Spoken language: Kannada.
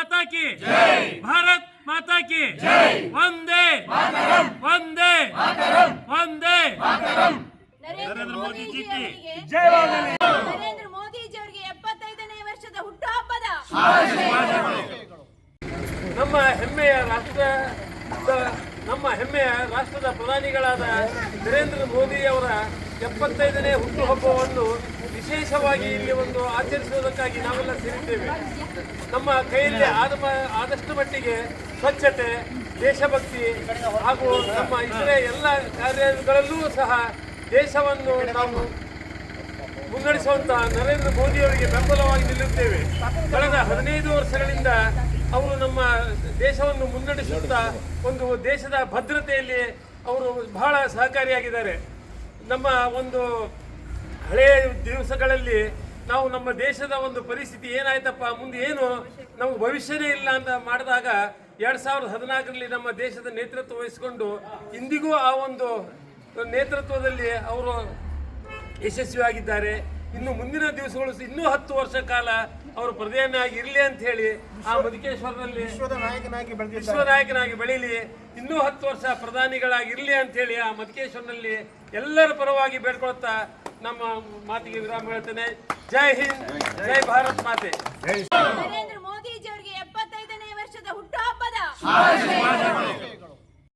ಮಾತಾ ಕಿ ಭಾರತ್ ಮಾತಾ ಕಿ ಒಂದೇ ಒಂದೇ ಒಂದೇ ನರೇಂದ್ರ ಮೋದಿಜಿ ಅವರಿಗೆ ಜಯವಾಗಲಿ ನರೇಂದ್ರ ಮೋದಿಜಿ ಅವರಿಗೆ ಎಪ್ಪತ್ತೈದನೇ ವರ್ಷದ ಹುಟ್ಟುಹಬ್ಬದ ನಮ್ಮ ಹೆಮ್ಮೆಯ ರಾಷ್ಟ್ರದ ನಮ್ಮ ಹೆಮ್ಮೆಯ ರಾಷ್ಟ್ರದ ಪ್ರಧಾನಿಗಳಾದ ನರೇಂದ್ರ ಮೋದಿ ಅವರ ಎಪ್ಪತ್ತೈದನೇ ಹುಟ್ಟುಹಬ್ಬವನ್ನು ವಿಶೇಷವಾಗಿ ಇಲ್ಲಿ ಒಂದು ಆಚರಿಸುವುದಕ್ಕಾಗಿ ನಾವೆಲ್ಲ ಸೇರಿದ್ದೇವೆ. ನಮ್ಮ ಕೈಯಲ್ಲಿ ಆದ ಆದಷ್ಟು ಮಟ್ಟಿಗೆ ಸ್ವಚ್ಛತೆ, ದೇಶಭಕ್ತಿ ಹಾಗೂ ನಮ್ಮ ಇತರೆ ಎಲ್ಲ ಕಾರ್ಯಗಳಲ್ಲೂ ಸಹ ದೇಶವನ್ನು ನಾವು ಮುನ್ನಡೆಸುವಂತಹ ನರೇಂದ್ರ ಮೋದಿಯವರಿಗೆ ಬೆಂಬಲವಾಗಿ ನಿಲ್ಲುತ್ತೇವೆ. ಕಳೆದ ಹದಿನೈದು ವರ್ಷಗಳಿಂದ ಅವರು ನಮ್ಮ ದೇಶವನ್ನು ಮುನ್ನಡೆಸುತ್ತಾ ಒಂದು ದೇಶದ ಭದ್ರತೆಯಲ್ಲಿ ಅವರು ಬಹಳ ಸಹಕಾರಿಯಾಗಿದ್ದಾರೆ. ನಮ್ಮ ಒಂದು ಹಳೆಯ ದಿವಸಗಳಲ್ಲಿ ನಾವು ನಮ್ಮ ದೇಶದ ಒಂದು ಪರಿಸ್ಥಿತಿ ಏನಾಯ್ತಪ್ಪ ಮುಂದೆ ಏನು ನಮ್ಗೆ ಭವಿಷ್ಯನೇ ಇಲ್ಲ ಅಂತ ಮಾಡಿದಾಗ ಎರಡು ಸಾವಿರದ ಹದಿನಾಲ್ಕರಲ್ಲಿ ನಮ್ಮ ದೇಶದ ನೇತೃತ್ವ ವಹಿಸಿಕೊಂಡು ಇಂದಿಗೂ ಆ ಒಂದು ನೇತೃತ್ವದಲ್ಲಿ ಅವರು ಯಶಸ್ವಿಯಾಗಿದ್ದಾರೆ ಇನ್ನು ಮುಂದಿನ ದಿವಸಗಳು ಇನ್ನೂ ಹತ್ತು ವರ್ಷ ಕಾಲ ಅವರು ಪ್ರಧಾನಿಯಾಗಿ ಇರಲಿ ಅಂತ ಹೇಳಿ ಆ ಮಧುಕೇಶ್ವರದಲ್ಲಿ ವಿಶ್ವ ನಾಯಕನಾಗಿ ಬೆಳೀಲಿ. ಇನ್ನೂ ಹತ್ತು ವರ್ಷ ಪ್ರಧಾನಿಗಳಾಗಿರಲಿ ಅಂತ ಹೇಳಿ ಆ ಮಧುಕೇಶ್ವರನಲ್ಲಿ ಎಲ್ಲರ ಪರವಾಗಿ ಬೇಡ್ಕೊಳ್ತಾ ನಮ್ಮ ಮಾತಿಗೆ ವಿರಾಮ ಹೇಳ್ತೇನೆ. ಜೈ ಹಿಂದ್ ಜೈ ಭಾರತ್ ಮಾತೆ. ನರೇಂದ್ರ ಮೋದಿಜಿ ಅವರಿಗೆ ಎಪ್ಪತ್ತೈದನೇ ವರ್ಷದ ಹುಟ್ಟುಹಬ್ಬದ